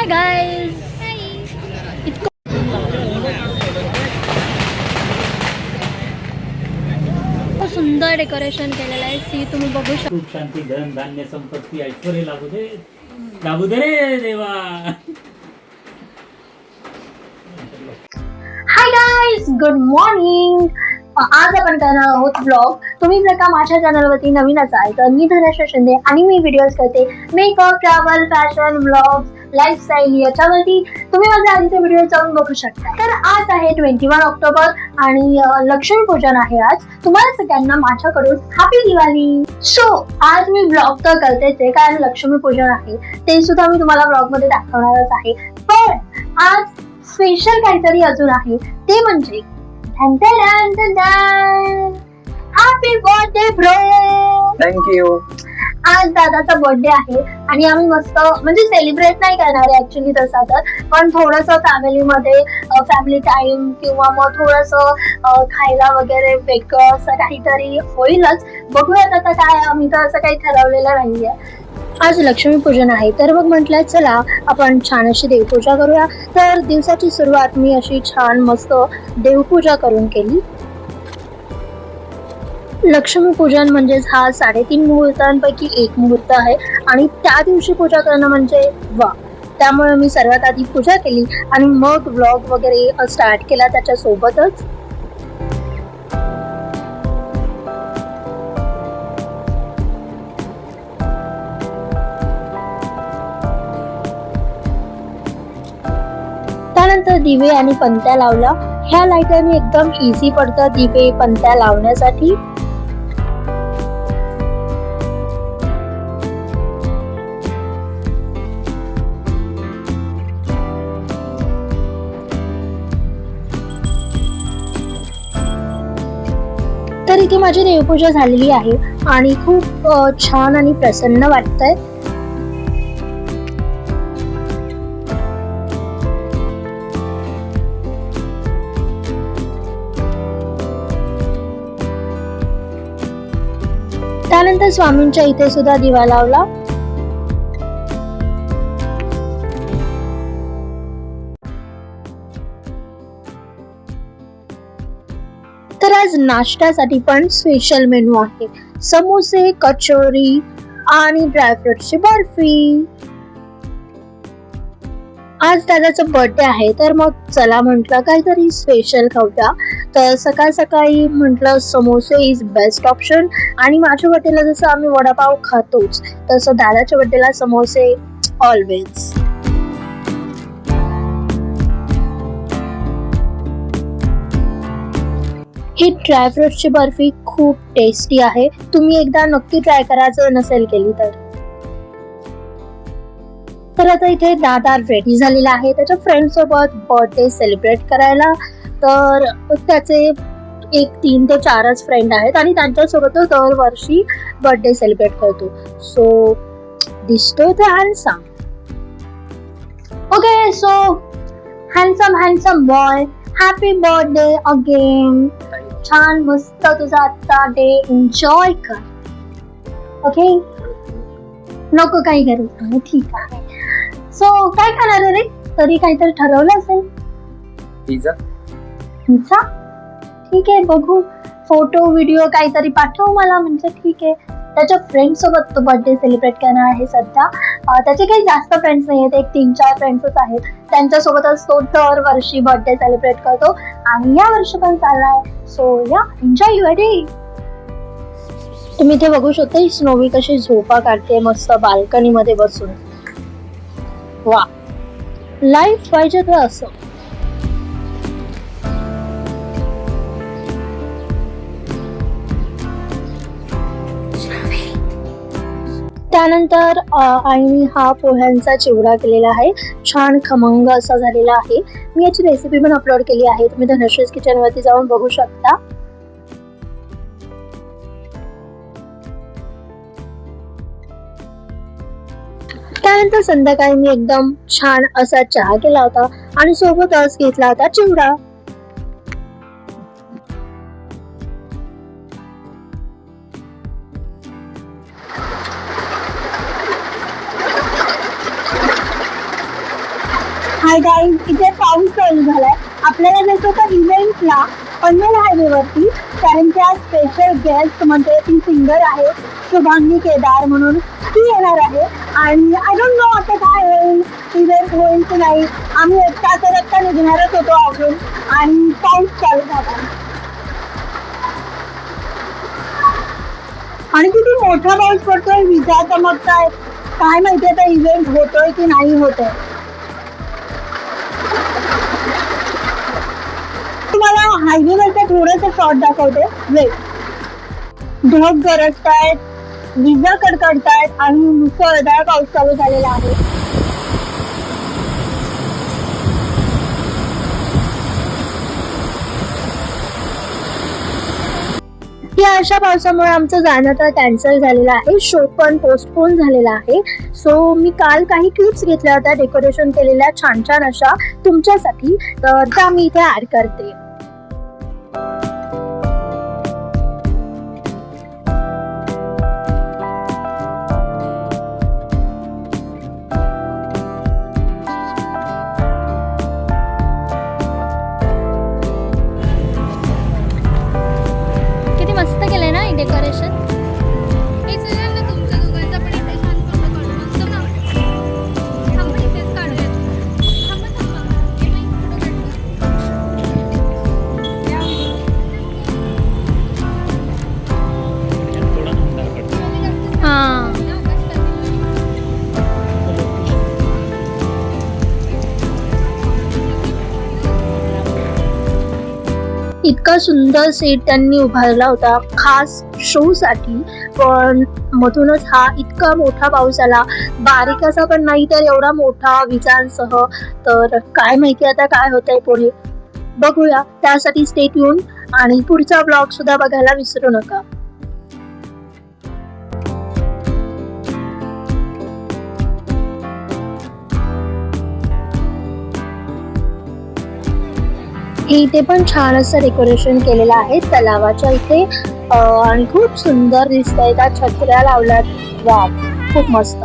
Hi guys इतकं खूप सुंदर डेकोरेशन केलेलं आहे. सी तुम्ही बघू शकता सुख शांती धन धान्य संपत्ती ऐश्वर्य लाभू दे. लाभू दे रे देवा. हाय गाईज गुड मॉर्निंग आज आपण करणार आहोत ब्लॉग तुम्ही जर का माझ्या चॅनलवरती नवीन असाल तर मी धनश्री शिंदे आणि मी व्हिडिओज करते. Makeup travel fashion blog lifestyle याच्यावरती तुम्ही माझे आधीचे व्हिडिओ जाऊन बघू शकता. तर आज आहे ट्वेंटी वन ऑक्टोबर आणि लक्ष्मी पूजन आहे आज. तुम्हाला सगळ्यांना माझ्याकडून हॅपी दिवाळी. सो आज मी ब्लॉग तर करतेच आहे कारण लक्ष्मी पूजन आहे. ते सुद्धा मी तुम्हाला ब्लॉगमध्ये दाखवणारच आहे. पण आज स्पेशल काहीतरी अजून आहे. ते म्हणजे हॅपी बर्थडे ब्रो थँक्यू आज दादाचा बर्थडे आहे आणि आम्ही मस्त म्हणजे सेलिब्रेट नाही करणार आहे ऍक्च्युली तसा तर पण थोडस फॅमिलीमध्ये फॅमिली टाइम किंवा मग थोडस खायला वगैरे वेगळं असं काहीतरी होईलच. बघूयात आता काय आम्ही तर असं काही ठरवलेलं नाहीये. आज लक्ष्मीपूजन आहे तर मग म्हटलं चला आपण छान अशी देवपूजा करूया. तर दिवसाची सुरुवात मी अशी छान मस्त देवपूजा करून केली. लक्ष्मीपूजन म्हणजेच हा साडेतीन मुहूर्तांपैकी एक मुहूर्त आहे. आणि त्या दिवशी पूजा करणं म्हणजे वा. त्यामुळे मी सर्वात आधी पूजा केली आणि मग व्लॉग वगैरे स्टार्ट केला त्याच्यासोबतच. त्यानंतर दिवे आणि पंत्या लावला. ह्या लाईटाने एकदम इझी पडतं दिवे पंत्या लावण्यासाठी. तर माझी देवपूजा झालेली आहे आणि खूप छान आणि प्रसन्न वाटतंय. त्यानंतर स्वामींच्या इथे सुद्धा दिवा लावला. तसेच नाश्त्यासाठी पण स्पेशल मेनू आहे. समोसे कचोरी आणि ड्रायफ्रुटची बर्फी. आज दादाचा बर्थडे आहे तर मग चला म्हटलं काहीतरी स्पेशल खाऊया. तर सकाळ सकाळी म्हटलं समोसे इज बेस्ट ऑप्शन आणि माझ्या बर्थडेला जसं आम्ही वडापाव खातोच तसं दादाच्या बर्थडेला समोसे ऑलवेज ही ड्रायफ्रुटची बर्फी खूप टेस्टी आहे. तुम्ही एकदा नक्की ट्राय करा जर नसेल केली तर. तर आता इथे दादा रेडी झालेला आहे. त्याच्या फ्रेंड सोबत बर्थडे सेलिब्रेट करायला. तर त्याचे एक तीन ते चारच फ्रेंड आहेत आणि त्यांच्यासोबत तो दरवर्षी बर्थडे सेलिब्रेट करतो. सो दिसतोय तर handsome okay so handsome handsome boy happy birthday again छान मस्त तुझा आजचा डे एन्जॉय कर. ओके नको काही करू. ठीक आहे. सो काय खाणार रे? तरी काहीतरी ठरवलं असेल. पिझ्झा पिझ्झा ठीक आहे बघू. फोटो व्हिडिओ काहीतरी पाठव मला. म्हणजे ठीक आहे. त्याच्या फ्रेंड सोबत तो बर्थडे सेलिब्रेट करणार आहे सध्या. त्याचे काही जास्त फ्रेंड्स नाही आहेत एक तीन चार फ्रेंड्सच आहेत. त्यांच्यासोबतच तो दरवर्षी बर्थडे सेलिब्रेट करतो. आणि या वर्षी पण चाललाय. सो या एन्जॉय युअर डे तुम्ही इथे बघू शकता ही स्नोवी कशी झोपा काढते मस्त बाल्कनीमध्ये बसून. वा लाईफ पाहिजे तर असं. त्यानंतर अ, आईने हा पोह्यांचा चिवडा केलेला आहे. छान खमंग असा झालेला आहे. मी याची रेसिपी पण अपलोड केली आहे. तुम्ही धनश्रीज किचनवरती जाऊन बघू शकता. त्यानंतर संध्याकाळी मी एकदम छान असा चहा केला होता आणि सोबतच घेतला होता चिवडा. हाय गाईज इथे पाऊस चालू झालाय. आपल्याला जायचं होतं इव्हेंटला पनवेल हायवेवरती कारण त्या स्पेशल गेस्ट म्हणजे ती सिंगर आहे शुभांगी केदार म्हणून. ती येणार आहे. आणि आय डोंट नो आता काय होईल इव्हेंट होईल की नाही. आम्ही एक तासा निघणारच होतो अजून. आणि पाऊस चालू झाला आणि किती मोठा पाऊस पडतोय विजा चमकताय काय माहिती आता इव्हेंट होतोय की नाही होतोय. हायवेवरचा थोडंसं शॉर्ट दाखवते. वेट ढग गरजतायत विजा कडकडतायत आणि मुसळधार पाऊस चालू झालेला आहे. या अशा पावसामुळे आमचं जाणं तर कॅन्सल झालेलं आहे. शो पण पोस्टपोन झालेला आहे. सो मी काल काही क्लिप्स घेतल्या होत्या डेकोरेशन केलेल्या छान छान अशा तुमच्यासाठी. तर त्या मी इथे ऍड करते. इतका सुंदर सेट त्यांनी उभारला होता खास शो साठी. पण मधूनच हा इतका मोठा पाऊस आला. बारीक असा पण नाही तर एवढा मोठा विजांसह. तर काय माहिती आता काय होतंय पुढे. बघूया. त्यासाठी स्टेट येऊन आणि पुढचा ब्लॉग सुद्धा बघायला विसरू नका. इथे पण छान असं डेकोरेशन केलेलं आहे. तलावाच्या इथे आणि खूप सुंदर दिसत आहे त्या छत्र्या लावल्यात. वा खूप मस्त.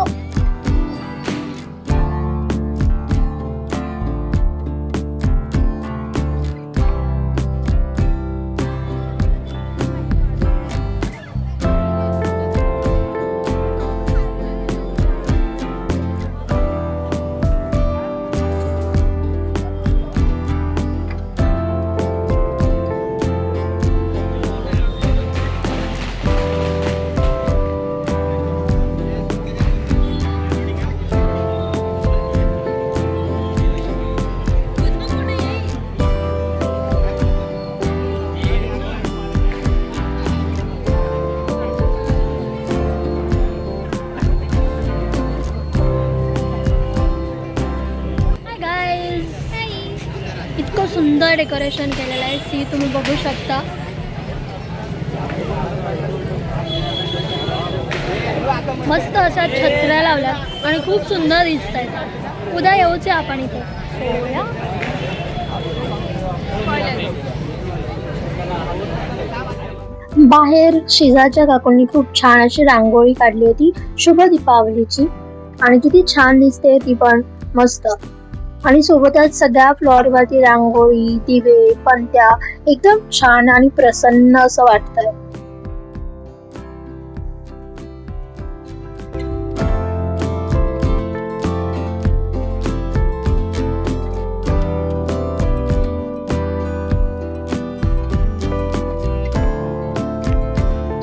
इतकं सुंदर डेकोरेशन केलेलं आहे. सी तुम्ही बघू शकता. मस्त अशा छत्र्या लावल्या आणि खूप सुंदर दिसत आहेत उद्या येऊचे आपण इथे. बाहेर शेजारच्या काकूंनी खूप छान अशी रांगोळी काढली होती. शुभ दीपावलीची. आणि किती छान दिसते ती पण. मस्त. आणि सोबतच सगळ्या फ्लॉर वरती रांगोळी दिवे पणत्या एकदम छान आणि प्रसन्न असं वाटतंय.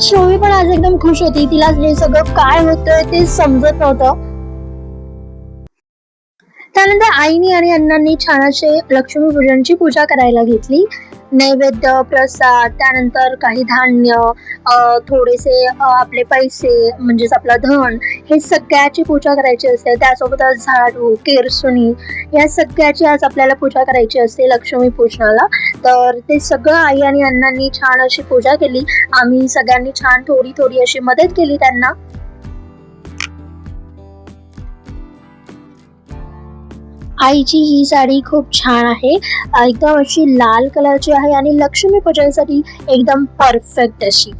श्रोवी पण आज एकदम खुश होती. तिला हे सगळं काय होतंय ते समजत नव्हतं. त्यानंतर आईनी आणि अण्णांनी छान असे लक्ष्मीपूजनची पूजा करायला घेतली. नैवेद्य प्रसाद त्यानंतर काही धान्य थोडेसे आपले पैसे म्हणजेच आपलं धन हे सगळ्याची पूजा करायची असते. त्यासोबतच झाडू केरसुनी या सगळ्याची आज आपल्याला पूजा करायची असते लक्ष्मी पूजनाला तर ते सगळं आई आणि अण्णांनी छान अशी पूजा केली. आम्ही सगळ्यांनी छान थोडी थोडी अशी मदत केली त्यांना. आईची ही साडी खूप छान आहे. एकदम अशी लाल कलरची आहे आणि लक्ष्मी पूजनसाठी एकदम परफेक्ट अशी.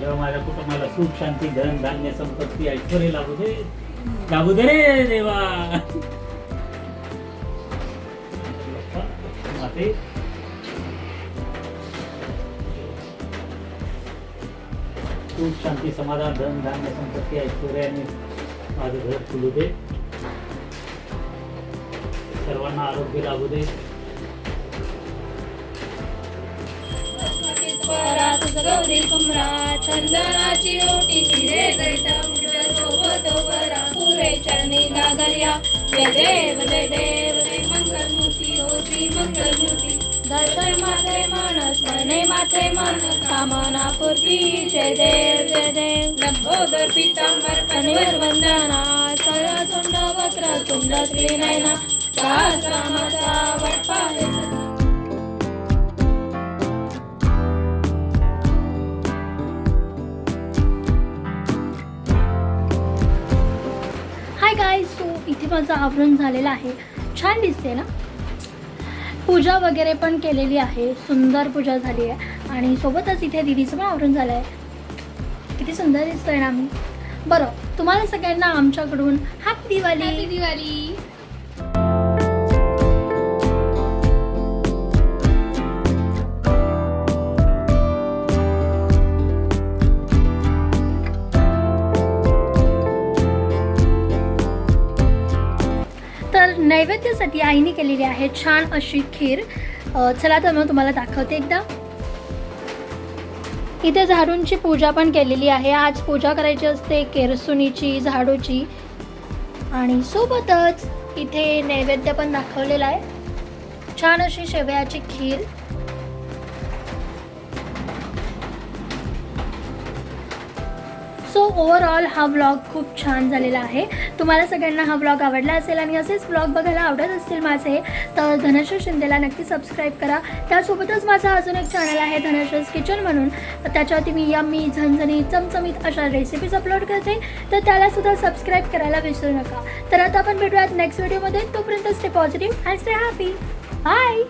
माझ्या माझ्या कुटुंबाला सुख शांती धन धान्य संपत्ती ऐश्वर्य लागू दे लागू दे रे देवा. माते. सुख शांती समाधान धन धान्य संपत्ती ऐश्वर्याने माझं घर फुलू दे. सर्वांना आरोग्य लागू दे. गौरी कुमरा चंदनाची ओटी किरे दैता सोबत बरा पुरे चरणी गागर्या जय देव जय देव जय मंगलमूर्ती ओ श्री मंगलमूर्ती. दर्शन माथे मानस मने माथे मन कामना पूर्ती जय देव जय देव. लंबोदर पितांबर कनिवर वंदना सरळ सुंड वक्र सुंड त्रिनयना. सहस्रामाचा वटपाहे वटपा इथे माझं आवरण झालेलं आहे. छान दिसते ना? पूजा वगैरे पण केलेली आहे. सुंदर पूजा झाली आहे. आणि सोबतच इथे दिदीचं पण आवरण झालं आहे. किती सुंदर दिसतोय ना आम्ही बरं तुम्हाला सगळ्यांना आमच्याकडून हॅपी दिवाळी दिवाळी तर नैवेद्यासाठी आईने केलेली आहे छान अशी खीर. चला तर मग तुम्हाला दाखवते एकदा. इथे झाडूंची पूजा पण केलेली आहे. आज पूजा करायची असते केरसुनीची झाडूची. आणि सोबतच इथे नैवेद्य पण दाखवलेला आहे. छान अशी शेवयाची खीर. सो ओवरऑल हा व्लॉग खूप छान झालेला आहे. तुम्हाला सगळ्यांना हा व्लॉग आवडला असेल आणि असेच व्लॉग बघायला आवडत असतील माझे तर धनश्री शिंदेला नक्की सबस्क्राईब करा. त्यासोबतच माझा अजून एक चॅनल आहे धनश्रीज किचन म्हणून. त्याच्यावरती मी यम्मी झणझणी चमचमीत अशा रेसिपीज अपलोड करते. तर त्यालासुद्धा सबस्क्राईब करायला विसरू नका. तर आता आपण भेटूयात नेक्स्ट व्हिडिओमध्ये तोपर्यंत stay positive and stay happy bye